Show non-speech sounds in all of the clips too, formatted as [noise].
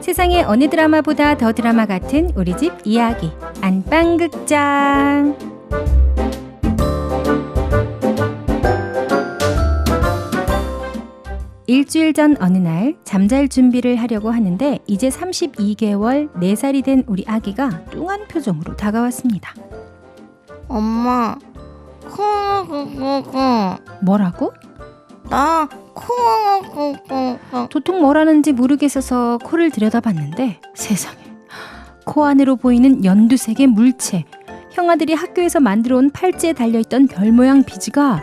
세상의 어느 드라마보다 더 드라마 같은 우리 집 이야기 안방극장 일주일 전 어느 날 잠잘 준비를 하려고 하는데 이제 32개월 4살이 된 우리 아기가 뚱한 표정으로 다가왔습니다. 엄마, 코코코코. 뭐라고? 나 코코코코. 도통 뭐라는지 모르겠어서 코를 들여다봤는데 세상에 코 안으로 보이는 연두색의 물체 형아들이 학교에서 만들어 온 팔찌에 달려있던 별 모양 비즈가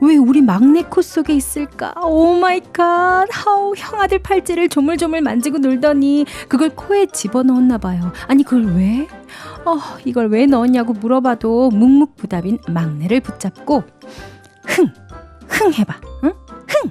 왜 우리 막내 코 속에 있을까? 오 마이 갓. 하우 형아들 팔찌를 조물조물 만지고 놀더니 그걸 코에 집어넣었나 봐요. 아니 그걸 왜? 어, 이걸 왜 넣었냐고 물어봐도 묵묵부답인 막내를 붙잡고 흥! 흥 해봐. 응? 흥!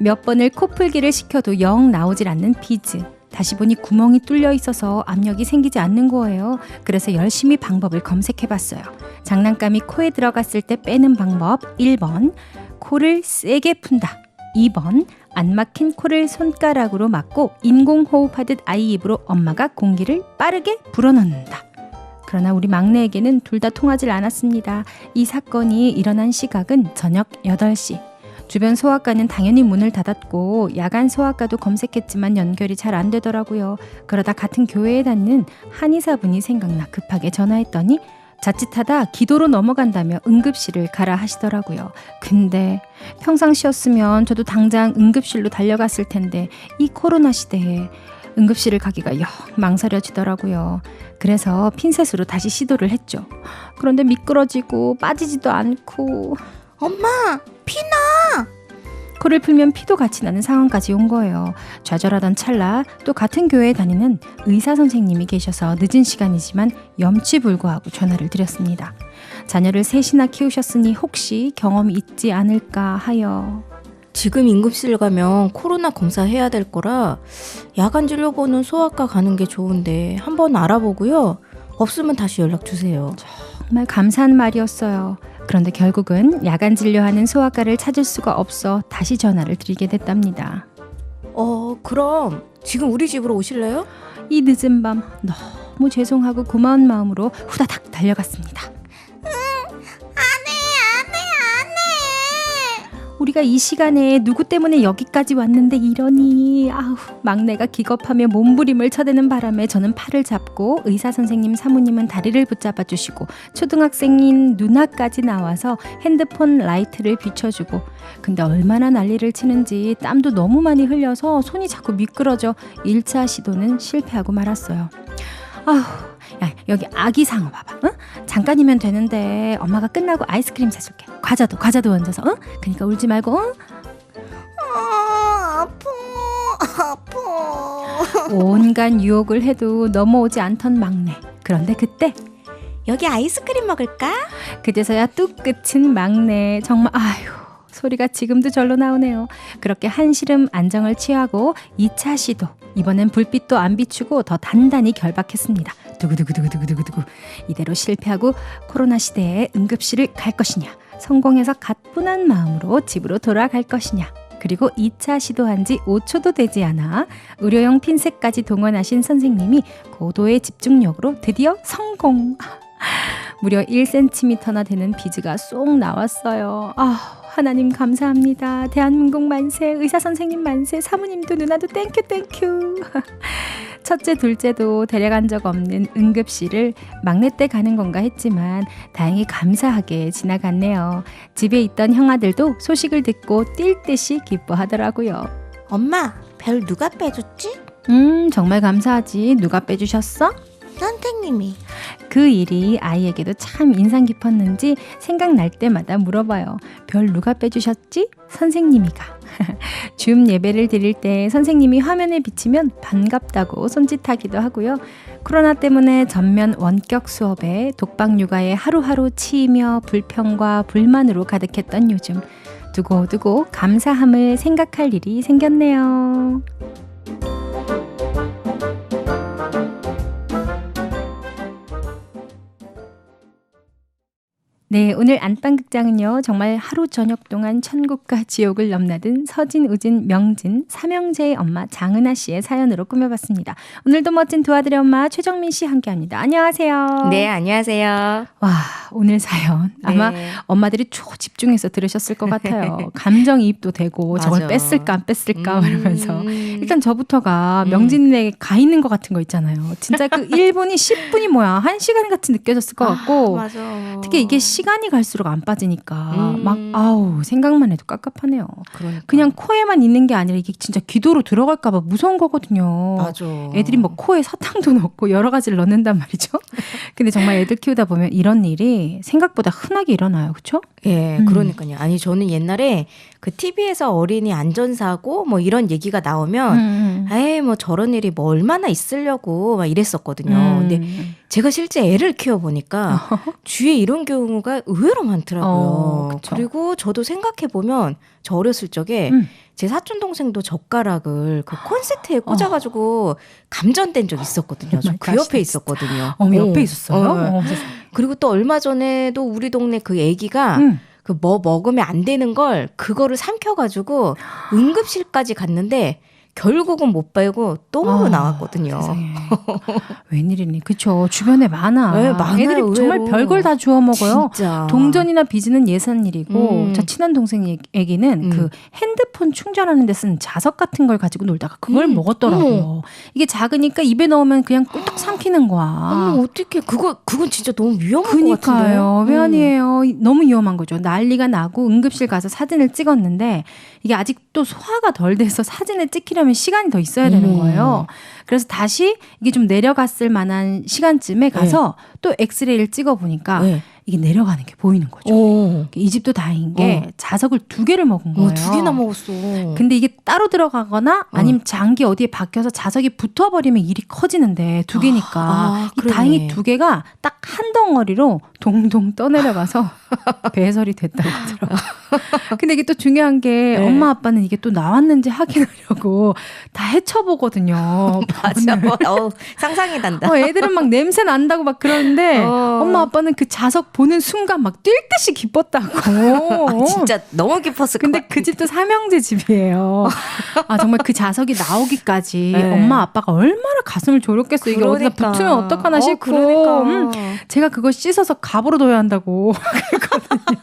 몇 번을 코풀기를 시켜도 영 나오질 않는 비즈. 다시 보니 구멍이 뚫려 있어서 압력이 생기지 않는 거예요. 그래서 열심히 방법을 검색해 봤어요. 장난감이 코에 들어갔을 때 빼는 방법 1번. 코를 세게 푼다. 2번. 안 막힌 코를 손가락으로 막고 인공호흡하듯 아이 입으로 엄마가 공기를 빠르게 불어넣는다. 그러나 우리 막내에게는 둘 다 통하질 않았습니다. 이 사건이 일어난 시각은 저녁 8시. 주변 소아과는 당연히 문을 닫았고 야간 소아과도 검색했지만 연결이 잘 안 되더라고요. 그러다 같은 교회에 다니는 한의사분이 생각나 급하게 전화했더니 자칫하다 기도로 넘어간다며 응급실을 가라 하시더라고요. 근데 평상시였으면 저도 당장 응급실로 달려갔을 텐데 이 코로나 시대에 응급실을 가기가 영 망설여지더라고요. 그래서 핀셋으로 다시 시도를 했죠. 그런데 미끄러지고 빠지지도 않고 엄마, 피나. 코를 풀면 피도 같이 나는 상황까지 온 거예요. 좌절하던 찰나 또 같은 교회에 다니는 의사 선생님이 계셔서 늦은 시간이지만 염치불구하고 전화를 드렸습니다. 자녀를 셋이나 키우셨으니 혹시 경험이 있지 않을까 하여 지금 응급실 가면 코로나 검사해야 될 거라 야간 진료 보는 소아과 가는 게 좋은데 한번 알아보고요. 없으면 다시 연락 주세요. 정말 감사한 말이었어요. 그런데 결국은 야간 진료하는 소아과를 찾을 수가 없어 다시 전화를 드리게 됐답니다. 어, 그럼 지금 우리 집으로 오실래요? 이 늦은 밤 너무 죄송하고 고마운 마음으로 후다닥 달려갔습니다. 우리가 이 시간에 누구 때문에 여기까지 왔는데 이러니 아우 막내가 기겁하며 몸부림을 쳐대는 바람에 저는 팔을 잡고 의사 선생님 사모님은 다리를 붙잡아 주시고 초등학생인 누나까지 나와서 핸드폰 라이트를 비춰주고 근데 얼마나 난리를 치는지 땀도 너무 많이 흘려서 손이 자꾸 미끄러져 1차 시도는 실패하고 말았어요. 아휴 야 여기 아기 상어 봐봐 응? 잠깐이면 되는데 엄마가 끝나고 아이스크림 사줄게 과자도 과자도 얹어서 응? 그니까 울지 말고 응? 아, 아파. 아파. 온갖 유혹을 해도 넘어오지 않던 막내 그런데 그때 여기 아이스크림 먹을까? 그제서야 뚝 끝인 막내 정말 아휴 소리가 지금도 절로 나오네요. 그렇게 한시름 안정을 취하고 2차 시도 이번엔 불빛도 안 비추고 더 단단히 결박했습니다. 두구두구두구두구두구 이대로 실패하고 코로나 시대에 응급실을 갈 것이냐 성공해서 가뿐한 마음으로 집으로 돌아갈 것이냐 그리고 2차 시도한 지 5초도 되지 않아 의료용 핀셋까지 동원하신 선생님이 고도의 집중력으로 드디어 성공. [laughs] 무려 1cm나 되는 비즈가 쏙 나왔어요. 아 하나님 감사합니다 대한민국 만세 의사 선생님 만세 사모님도 누나도 땡큐 땡큐 [laughs] 첫째, 둘째도 데려간 적 없는 응급실을 막내 때 가는 건가 했지만 다행히 감사하게 지나갔네요. 집에 있던 형아들도 소식을 듣고 뛸 듯이 기뻐하더라고요. 엄마, 별 누가 빼줬지? 음, 정말 감사하지. 누가 빼주셨어? 선생님이. 그 일이 아이에게도 참 인상 깊었는지 생각날 때마다 물어봐요. 별 누가 빼주셨지? 선생님이가. [laughs] 줌 예배를 드릴 때 선생님이 화면에 비치면 반갑다고 손짓하기도 하고요. 코로나 때문에 전면 원격 수업에 독박 육아에 하루하루 치이며 불평과 불만으로 가득했던 요즘 두고두고 감사함을 생각할 일이 생겼네요. 네, 오늘 안방극장은요, 정말 하루 저녁 동안 천국과 지옥을 넘나든 서진, 우진, 명진, 삼형제의 엄마 장은아 씨의 사연으로 꾸며봤습니다. 오늘도 멋진 두 아들의 엄마 최정민 씨 함께 합니다. 안녕하세요. 네, 안녕하세요. 와, 오늘 사연. 아마 네. 엄마들이 초집중해서 들으셨을 것 같아요. [laughs] 감정이입도 되고, 저걸. 뺐을까, 안 뺐을까, 음. 이러면서. 일단 저부터가 음. 명진에게 가 있는 것 같은 거 있잖아요. 진짜 그 1분이 10분이 뭐야. 한 시간 같이 느껴졌을 것 같고. 아, 맞아. 특히 이게 시간이 갈수록 안 빠지니까 음. 막 아우 생각만 해도 깝깝하네요. 그러니까. 그냥 코에만 있는 게 아니라 이게 진짜 귀도로 들어갈까봐 무서운 거거든요. 맞아. 애들이 뭐 코에 사탕도 넣고 여러 가지를 넣는단 말이죠. [laughs] 근데 정말 애들 키우다 보면 이런 일이 생각보다 흔하게 일어나요, 그렇죠? 예, 음. 그러니까요. 아니 저는 옛날에 그 TV에서 어린이 안전사고 뭐 이런 얘기가 나오면 음. 에이 뭐 저런 일이 뭐 얼마나 있으려고 막 이랬었거든요. 음. 근데 제가 실제 애를 키워 보니까 [laughs] 주위에 이런 경우가 의외로 많더라고요. 어. 그리고 저도 생각해 보면 저 어렸을 적에 음. 제 사촌 동생도 젓가락을 그 콘센트에 꽂아가지고 감전된 적 있었거든요. 저 그 옆에 있었거든요. 어, 옆에 어, 있었어요. 어. 어. 그리고 또 얼마 전에도 우리 동네 그 애기가 음. 그 뭐 먹으면 안 되는 걸 그거를 삼켜가지고 응급실까지 갔는데 결국은 못 빼고 똥으로 아, 나왔거든요. 세상에. [laughs] 웬일이니? 그쵸. 주변에 많아. 네, 많아요, 애들이 정말 의외로. 별걸 다 주워 먹어요. 진짜. 동전이나 빚는 예산 일이고 음. 저 친한 동생 얘- 얘기는 음. 그 핸드폰 충전하는 데 쓴 자석 같은 걸 가지고 놀다가 그걸 음. 먹었더라고요. 이게 작으니까 입에 넣으면 그냥 꿀떡 [gasps] 삼키는 거야. 어머 어떻게 그거 그건 진짜 너무 위험한 것 그니까요. 왜 아니에요. 너무 위험한 거죠. 난리가 나고 응급실 가서 사진을 찍었는데 이게 아직도 소화가 덜 돼서 사진을 찍히려면 시간이 더 있어야 되는 음. 거예요. 그래서 다시 이게 좀 내려갔을 만한 시간쯤에 가서 또 엑스레이를 찍어 보니까 네. 이게 내려가는 게 보이는 거죠. 오. 이 집도 다행인 게 자석을 두 개를 먹은 거예요. 어, 두 개나 먹었어. 근데 이게 따로 들어가거나 아니면 장기 어디에 박혀서 자석이 붙어버리면 일이 커지는데 두 개니까 아, 이 그러네. 다행히 두 개가 딱 한 덩어리로 동동 떠내려가서 [laughs] 배설이 됐다고 하더라고요. [laughs] 근데 이게 또 중요한 게 네. 엄마 아빠는 이게 또 나왔는지 확인하려고 다 헤쳐보거든요. [laughs] 맞아. 어, 상상이 난다. 어, 애들은 막 냄새 난다고 막 그러는데 어. 엄마 아빠는 그 자석 보는 순간 막 뛸 듯이 기뻤다고. 아, 진짜 너무 깊었을 근데 것그 집도 삼형제 집이에요. 아 정말 그 자석이 나오기까지 네. 엄마 아빠가 얼마나 가슴을 졸였겠어. 이게 어디다 그러니까. 붙으면 어떡하나 어, 싶고. 그러니까. 음, 제가 그거 씻어서 갑으로 둬야 한다고 [laughs] 그랬거든요.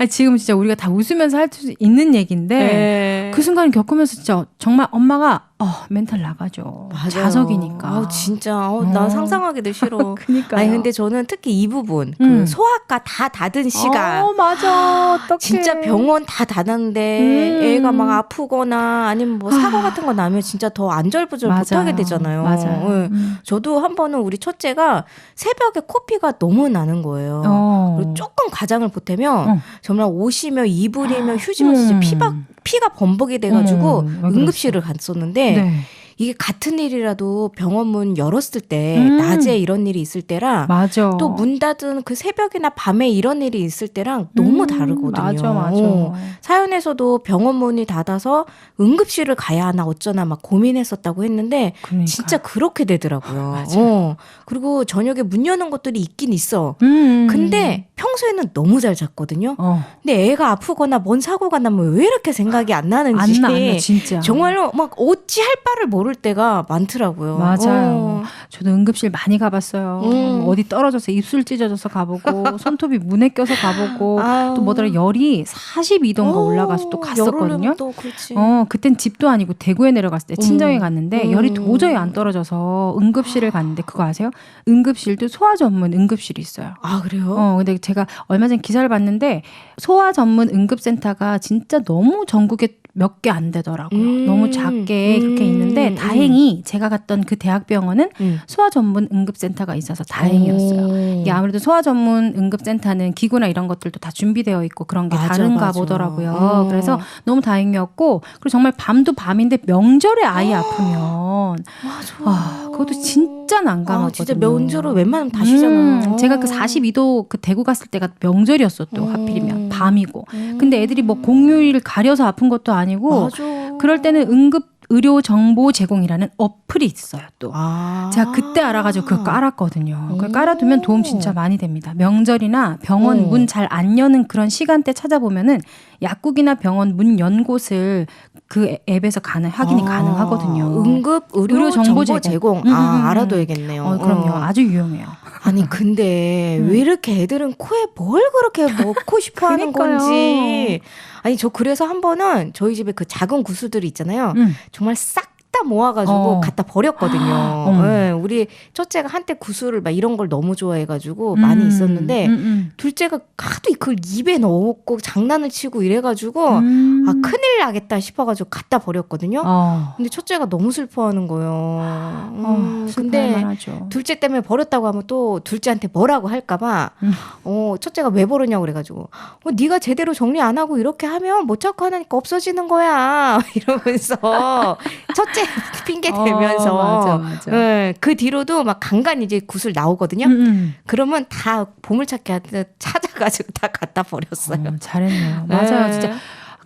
아니, 지금 진짜 우리가 다 웃으면서 할 수 있는 얘기인데 네. 그 순간을 겪으면서 진짜 정말 엄마가 어, 멘탈 나가죠. 맞아요. 자석이니까. 아, 진짜. 어, 나 어. 상상하기도 싫어. [laughs] 그니까. 아니 근데 저는 특히 이 부분 그 음. 소아과 다 닫은 시간 어, 맞아. 어떡해. 진짜 병원 다 닫았는데 음. 애가 막 아프거나 아니면 뭐 사고 같은 거 나면 진짜 더 안절부절 못하게 되잖아요. 맞아요. 예. 음. 저도 한 번은 우리 첫째가 새벽에 코피가 너무 나는 거예요. 어. 그리고 조금 가장을 보태면 어. 정말 옷이며 이불이며 휴지며 진짜 음. 피박 피가 범벅이 돼가지고 그랬어? 응급실을 갔었는데 네. 이게 같은 일이라도 병원 문 열었을 때 음. 낮에 이런 일이 있을 때랑 맞아. 또 문 닫은 그 새벽이나 밤에 이런 일이 있을 때랑 너무 음, 다르거든요. 맞아, 맞아. 어. 사연에서도 병원 문이 닫아서 응급실을 가야 하나 어쩌나 막 고민했었다고 했는데 그러니까. 진짜 그렇게 되더라고요. 어. 그리고 저녁에 문 여는 것들이 있긴 있어. 음. 근데 평소에는 너무 잘 잤거든요. 어. 근데 애가 아프거나 뭔 사고가 나면 왜 이렇게 생각이 안안 나는지 나, 안 나, 진짜. 정말로 막 어찌 할 바를 모를 때가 많더라고요. 맞아요. 어. 저도 응급실 많이 가봤어요. 음. 어디 떨어져서 입술 찢어져서 가보고, [laughs] 손톱이 문에 껴서 가보고, 아유. 또 뭐더라, 열이 42도인가 어, 올라가서 또 갔었거든요. 또. 어, 그땐 집도 아니고 대구에 내려갔을 때 친정에 음. 갔는데 음. 열이 도저히 안 떨어져서 응급실을 갔는데 그거 아세요? 응급실도 소아 전문 응급실이 있어요. 아 그래요? 어, 근데 제가 얼마 전 기사를 봤는데 소아 전문 응급센터가 진짜 너무 전국에 몇 개 안 되더라고요. 음. 너무 작게 그렇게 음. 있는데 음. 다행히 제가 갔던 그 대학병원은 음. 소아 전문 응급센터가 있어서 다행이었어요. 오. 이게 아무래도 소아 전문 응급센터는 기구나 이런 것들도 다 준비되어 있고 그런 게 맞아, 다른가 맞아. 보더라고요. 어. 그래서 너무 다행이었고 그리고 정말 밤도 밤인데 명절에 아이 아프면 맞아. 아 그것도 진짜 난감하거든요. 아, 진짜 명절은 웬만하면 다 쉬잖아요. 음, 제가 그 42도 그 대구 갔을 때가 명절이었어 또 음. 하필이면 밤이고. 음. 근데 애들이 뭐 공휴일 가려서 아픈 것도 아니고 맞아. 그럴 때는 응급 의료 정보 제공이라는 어플이 있어요. 또 아. 제가 그때 알아가지고 그거 깔았거든요. 그걸 오. 깔아두면 도움 진짜 많이 됩니다. 명절이나 병원 오. 문잘 안 여는 그런 시간대 찾아보면은 약국이나 병원 문 연 곳을 그 앱에서 가능 확인이 아, 가능하거든요. 응급 의료, 의료 정보, 정보 제공. 제공. 음, 아, 음, 음. 알아둬야겠네요. 어, 그럼요. 어. 아주 유용해요. 아니 근데 음. 왜 이렇게 애들은 코에 뭘 그렇게 먹고 싶어 하는. 건지. 아니 저 그래서 한 번은 저희 집에 그 작은 구슬들이 있잖아요. 음. 정말 싹 다 모아가지고 어. 갖다 버렸거든요. 어머. 네, 우리 첫째가 한때 구슬을 막 이런 걸 너무 좋아해가지고 많이 음, 있었는데 음, 음. 둘째가 하도 그걸 입에 넣고 장난을 치고 이래가지고 음. 아 큰일 나겠다 싶어가지고 갖다 버렸거든요. 어. 근데 첫째가 너무 슬퍼하는 거예요. 어, 음, 근데. 둘째 때문에 버렸다고 하면 또 둘째한테 뭐라고 할까봐 음. 어 첫째가 왜 버렸냐고 그래가지고 어 네가 제대로 정리 안 하고 이렇게 하면 못 찾고 하니까 없어지는 거야 [laughs] 이러면서 첫째 핑계 대면서 어, 맞아, 맞아. 예, 그 뒤로도 막 간간히 이제 구슬 나오거든요. 음, 음. 그러면 다 보물찾기 하듯 찾아가지고 다 갖다 버렸어요. 어, 잘했네요. 맞아요, 예. 진짜.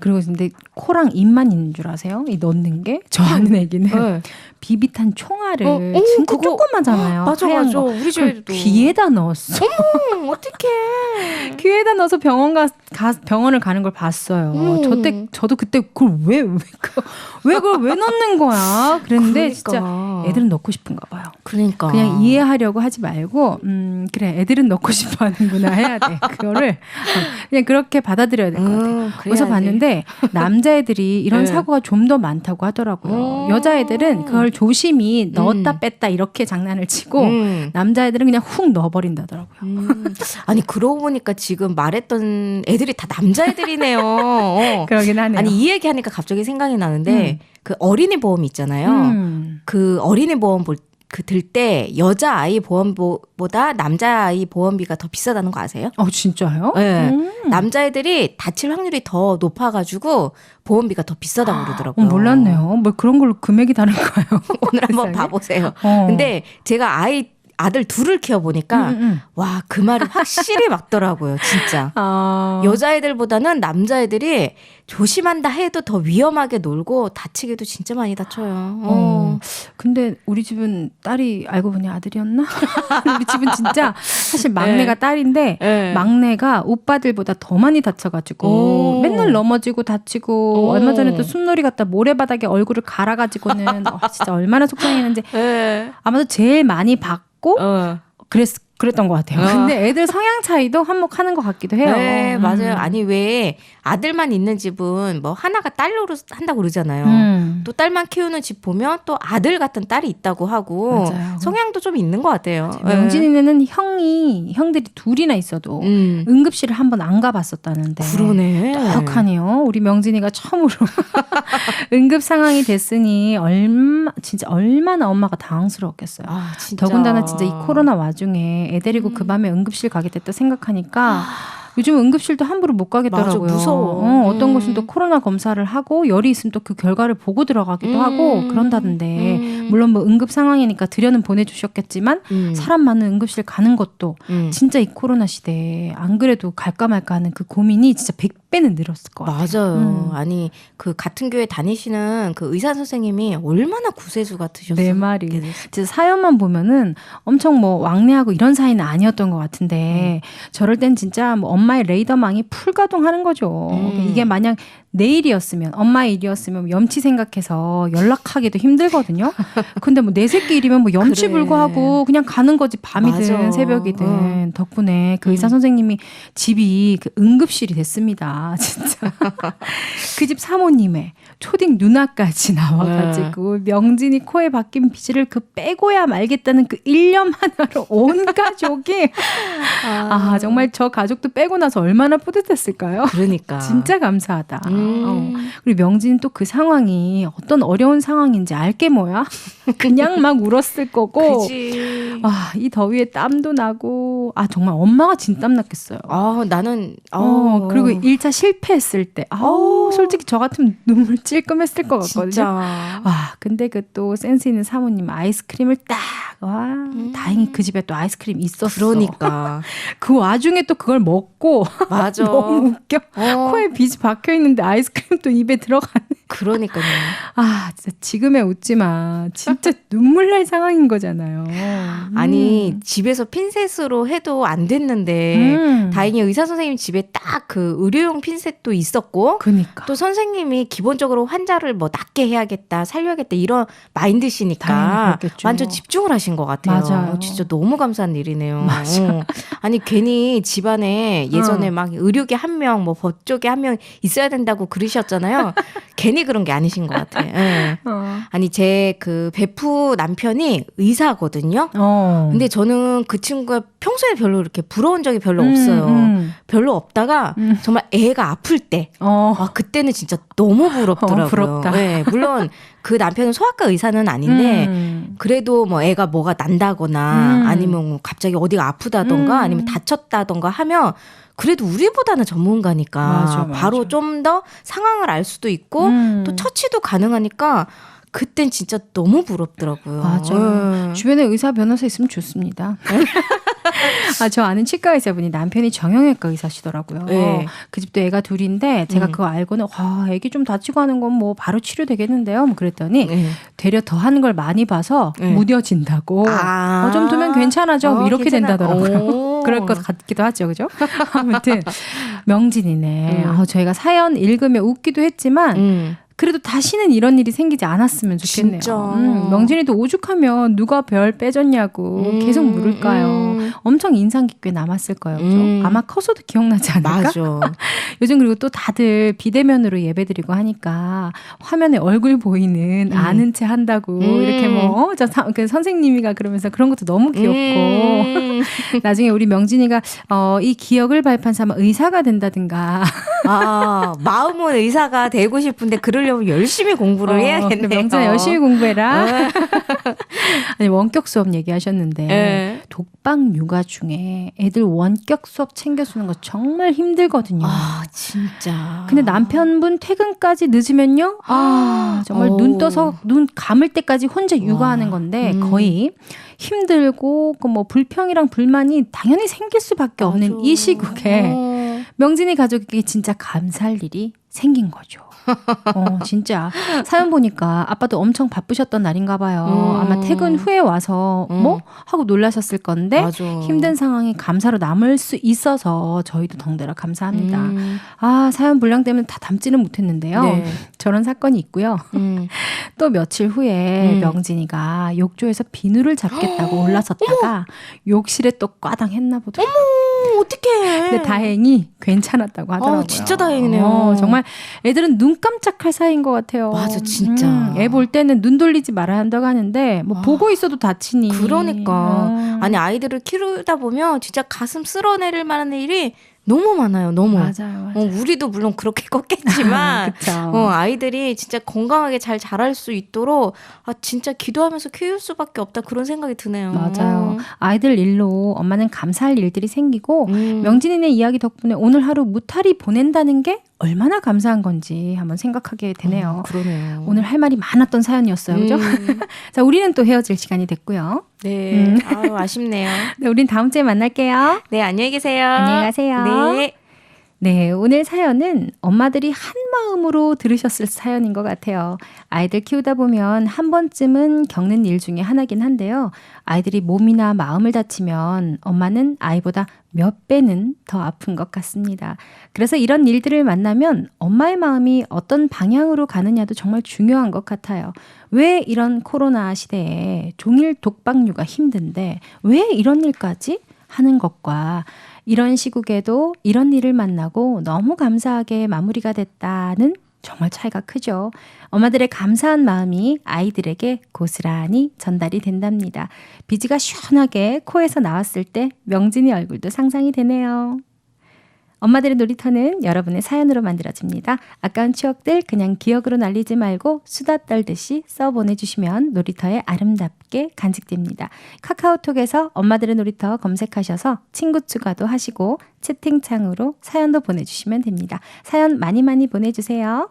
그리고 근데 코랑 입만 있는 줄 아세요? 이 넣는 게? 저 아는 애기는 예. 비비탄 총알을 어, 오, 진짜 그거- 조그마잖아요. 맞아 맞아 거. 우리 집에도 귀에다 넣었어. 음, 어떡해 [laughs] 귀에다 넣어서 병원 가, 가 병원을 가는 걸 봤어요. 음. 저때 저도 그때 그걸 왜왜 그, 왜 그걸 왜 넣는 거야? 그랬는데 진짜 그러니까. 애들은 넣고 싶은가 봐요. 그러니까 그냥 이해하려고 하지 말고 음 그래 애들은 넣고 [laughs] 싶어 하는구나 해야 돼. 그거를 어, 그냥 그렇게 받아들여야 될것 같아. 음, 그래서 그래야지. 봤는데 남자애들이 이런 네. 사고가 좀 더 많다고 하더라고요. 음. 여자애들은 그걸 조심히 넣었다 음. 뺐다 이렇게 장난을 치고 음. 남자애들은 그냥 훅 넣어버린다더라고요. 음. 아니 그러고 보니까 지금 말했던 애들이 다 남자애들이네요. [laughs] 어. 그러긴 하네요. 아니 이 얘기하니까 갑자기 생각이 나는데 그 어린이 보험 있잖아요. 음. 그 어린이 보험 볼 그들때 여자 아이 보험보다 남자 아이 보험비가 더 비싸다는 거 아세요? 어 진짜요? 네. 음. 남자애들이 다칠 확률이 더 높아가지고 보험비가 더 비싸다고 어, 그러더라고요. 몰랐네요. 뭐 그런 걸로 금액이 다른가요? [laughs] 오늘 한번 세상에. 봐보세요. 어. 근데 제가 아이 아들 둘을 키워보니까 음, 음. 와그 말이 확실히 맞더라고요, 진짜. [laughs] 아. 여자애들보다는 남자애들이 조심한다 해도 더 위험하게 놀고 다치기도 진짜 많이 다쳐요. 어. 어. 근데 우리 집은 딸이 알고 보니 아들이었나? [laughs] 우리 집은 진짜 사실 막내가 네. 딸인데 네. 막내가 오빠들보다 더 많이 다쳐가지고 오. 맨날 넘어지고 다치고 오. 얼마 전에 또 숲놀이 갔다 모래바닥에 얼굴을 갈아가지고는 어, 진짜 얼마나 속상했는지 네. 아마도 제일 많이 받 고 어. 그랬 그랬던 것 같아요. 어. 근데 애들 성향 차이도 한몫하는 것 같기도 해요. 네, 음. 맞아요. 아니 왜 아들만 있는 집은 뭐 하나가 딸로 한다고 그러잖아요. 음. 또 딸만 키우는 집 보면 또 아들 같은 딸이 있다고 하고 맞아요. 성향도 좀 있는 것 같아요. 명진이는 형이 형들이 둘이나 있어도 네. 음. 응급실을 한 번 안 가봤었다는데. 그러네. 떡하네요. 우리 명진이가 처음으로 [laughs] 응급 상황이 됐으니 얼마 진짜 얼마나 엄마가 당황스러웠겠어요. 아, 진짜. 더군다나 진짜 이 코로나 와중에 애 데리고 음. 그 밤에 응급실 가게 됐다 생각하니까 요즘 응급실도 함부로 못 가겠더라고요. 맞아, 무서워. 어, 어떤 음. 곳은 또 코로나 검사를 하고 열이 있으면 또 그 결과를 보고 들어가기도 하고 음. 그런다던데 음. 물론 뭐 응급 상황이니까 들여는 보내주셨겠지만 음. 사람 많은 응급실 가는 것도 음. 진짜 이 코로나 시대에 안 그래도 갈까 말까 하는 그 고민이 진짜 100배는 늘었을 것 같아요. 맞아요. 음. 아니 그 같은 교회 다니시는 그 의사 선생님이 얼마나 구세주 같으셨어요. 내 말이. 진짜 사연만 보면은 엄청 뭐 왕래하고 이런 사이는 아니었던 것 같은데 저럴 땐 진짜 뭐 엄마의 레이더망이 풀가동하는 거죠. 음. 이게 만약 내일이었으면 엄마의 일이었으면 염치 생각해서 연락하기도 힘들거든요. 근데 뭐 내 새끼 일이면 뭐 염치 그래. 불구하고 그냥 가는 거지 밤이든 맞아. 새벽이든 어. 덕분에 그 의사 음. 선생님이 집이 그 응급실이 됐습니다. [laughs] 진짜 그 집 사모님의 초딩 누나까지 나와가지고 네. 명진이 코에 박힌 비지를 그 빼고야 말겠다는 그 일념 하나로 온 [laughs] 가족이 아 정말 저 가족도 빼고 나서 얼마나 뿌듯했을까요? 그러니까 [laughs] 진짜 감사하다. 어. 음. 그리고 명진은 또 그 상황이 어떤 어려운 상황인지 알게 뭐야? [laughs] 그냥 막 울었을 거고. 아, 이 더위에 땀도 나고. 아, 정말 엄마가 진땀 났겠어요. 아 나는 어, 그리고 1차 실패했을 때. 아우, 어. 솔직히 저 같으면 눈물 찔끔했을 것 같거든요. 진짜. 와, 근데 그 또 센스 있는 사모님 아이스크림을 딱, 와, 다행히 그 집에 또 아이스크림 있었어. 음. 그러니까 [laughs] 그 와중에 또 그걸 먹고. 맞아. [laughs] 너무 웃겨. 어. 코에 빗이 박혀 있는데 아이스크림 또 입에 들어가네. 그러니까요. [laughs] 아, 진짜 지금에 웃지 마. 진짜 [laughs] 눈물 날 상황인 거잖아요. 아니 음. 집에서 핀셋으로 해도 안 됐는데 음. 다행히 의사 선생님 집에 딱 그 의료용 핀셋도 있었고 그니까. 또 선생님이 기본적으로 환자를 뭐 낫게 해야겠다, 살려야겠다 이런 마인드시니까. 완전 집중을 하신 것 같아요. 맞아요. 진짜 너무 감사한 일이네요. 맞아. 어. 아니 괜히 집안에 예전에 어. 막 의료계 한 명, 뭐 법조계 한 명 있어야 된다고 그러셨잖아요. 괜히 그런 게 아니신 것 같아요. 예. [laughs] 어. 아니 제 그 베프 남편이 의사거든요. 어. 근데 저는 그 친구가 평소에 별로 이렇게 부러운 적이 별로 음, 없어요. 음. 별로 없다가 음. 정말 애가 아플 때 어. 아, 그때는 진짜 너무 부럽더라고요. 어, 부럽다. 네, 물론 그 남편은 소아과 의사는 아닌데 음. 그래도 뭐 애가 뭐가 난다거나 음. 아니면 뭐 갑자기 어디가 아프다던가 음. 아니면 다쳤다던가 하면 그래도 우리보다는 전문가니까 맞아, 맞아. 바로 좀 더 상황을 알 수도 있고 음. 또 처치도 가능하니까 그땐 진짜 너무 부럽더라고요. 맞아요. 네. 주변에 의사 변호사 있으면 좋습니다. [laughs] [laughs] 아, 저 아는 치과 의사분이 남편이 정형외과 의사시더라고요. 네. 그 집도 애가 둘인데 제가 음. 그거 알고는 와, 애기 좀 다치고 하는 건 뭐 바로 치료되겠는데요. 뭐 그랬더니 네. 되려 더 하는 걸 많이 봐서 네. 무뎌진다고. 아. 어, 좀 두면 괜찮아져. 뭐 어, 이렇게 괜찮아. 된다더라고요. 오. [laughs] 그럴 것 같기도 하죠. 그죠? 아무튼 명진이네. 음. 아, 저희가 사연 읽으며 웃기도 했지만 음. 그래도 다시는 이런 일이 생기지 않았으면 좋겠네요. 진짜. 음, 명진이도 오죽하면 누가 별 빼줬냐고 음, 계속 물을까요? 음. 엄청 인상 깊게 남았을 거예요. 그죠? 음. 아마 커서도 기억나지 않을까? 맞아. [laughs] 요즘 그리고 또 다들 비대면으로 예배드리고 하니까 화면에 얼굴 보이는 음. 아는 체 한다고 음. 이렇게 뭐, 저 사- 그 선생님이가 그러면서 그런 것도 너무 귀엽고. 음. [laughs] 나중에 우리 명진이가 어, 이 기억을 발판 삼아 의사가 된다든가. 아, 마음은 의사가 되고 싶은데 그 러려면 열심히 공부를 어, 해야겠네요. 명진아 열심히 공부해라. 어. [laughs] 아니, 원격 수업 얘기하셨는데. 예. 독방 육아 중에 애들 원격 수업 챙겨 주는 거 정말 힘들거든요. 아, 진짜. 근데 남편분 퇴근까지 늦으면요. 아, 정말 오. 눈 떠서 눈 감을 때까지 혼자 육아하는 와. 건데 음. 거의 힘들고 그 뭐 불평이랑 불만이 당연히 생길 수밖에 없는 맞아. 이 시국에 어. 명진이 가족에게 진짜 감사할 일이 생긴 거죠. 어, 진짜. 사연 보니까 아빠도 엄청 바쁘셨던 날인가 봐요. 음. 아마 퇴근 후에 와서 음. 뭐? 하고 놀라셨을 건데 맞아. 힘든 상황이 감사로 남을 수 있어서 저희도 덩달아 감사합니다. 음. 아, 사연 분량 때문에 다 담지는 못했는데요. 네. 저런 사건이 있고요. 음. [laughs] 또 며칠 후에 음. 명진이가 욕조에서 비누를 잡겠다고 [gasps] 올라섰다가 욕실에 또 꽈당 했나 보더라고요. 어, 어떡해. 근데 다행히 괜찮았다고 하더라고요. 어, 진짜 다행이네요. 어, 정말 애들은 눈 깜짝할 사이인 것 같아요. 맞아, 진짜. 애볼 때는 눈 돌리지 말아야 한다고 하는데 뭐 아, 보고 있어도 다치니. 그러니까. 어. 아니, 아이들을 키우다 보면 진짜 가슴 쓸어내릴 만한 일이 너무 많아요. 너무. 맞아요. 어, 우리도 물론 그렇게 [laughs] 컸겠지만. 어, 아이들이 진짜 건강하게 잘 자랄 수 있도록 아 진짜 기도하면서 키울 수밖에 없다 그런 생각이 드네요. 맞아요. 아이들 일로 엄마는 감사할 일들이 생기고 음. 명진이네 이야기 덕분에 오늘 하루 무탈이 보낸다는 게 얼마나 감사한 건지 한번 생각하게 되네요. 어, 그러네요. 오늘 할 말이 많았던 사연이었어요. 그죠? 음. [laughs] 자, 우리는 또 헤어질 시간이 됐고요. 네. 음. 아유, 아쉽네요. [laughs] 네, 우린 다음 주에 만날게요. 네, 안녕히 계세요. 안녕히 가세요. 네. 네, 오늘 사연은 엄마들이 한 마음으로 들으셨을 사연인 것 같아요. 아이들 키우다 보면 한 번쯤은 겪는 일 중에 하나긴 한데요. 아이들이 몸이나 마음을 다치면 엄마는 아이보다 몇 배는 더 아픈 것 같습니다. 그래서 이런 일들을 만나면 엄마의 마음이 어떤 방향으로 가느냐도 정말 중요한 것 같아요. 왜 이런 코로나 시대에 종일 독박육아 힘든데 왜 이런 일까지 하는 것과 이런 시국에도 이런 일을 만나고 너무 감사하게 마무리가 됐다는 정말 차이가 크죠. 엄마들의 감사한 마음이 아이들에게 고스란히 전달이 된답니다. 비지가 시원하게 코에서 나왔을 때 명진이 얼굴도 상상이 되네요. 엄마들의 놀이터는 여러분의 사연으로 만들어집니다. 아까운 추억들 그냥 기억으로 날리지 말고 수다 떨듯이 써 보내주시면 놀이터에 아름답게 간직됩니다. 카카오톡에서 엄마들의 놀이터 검색하셔서 친구 추가도 하시고 채팅창으로 사연도 보내주시면 됩니다. 사연 많이 많이 보내주세요.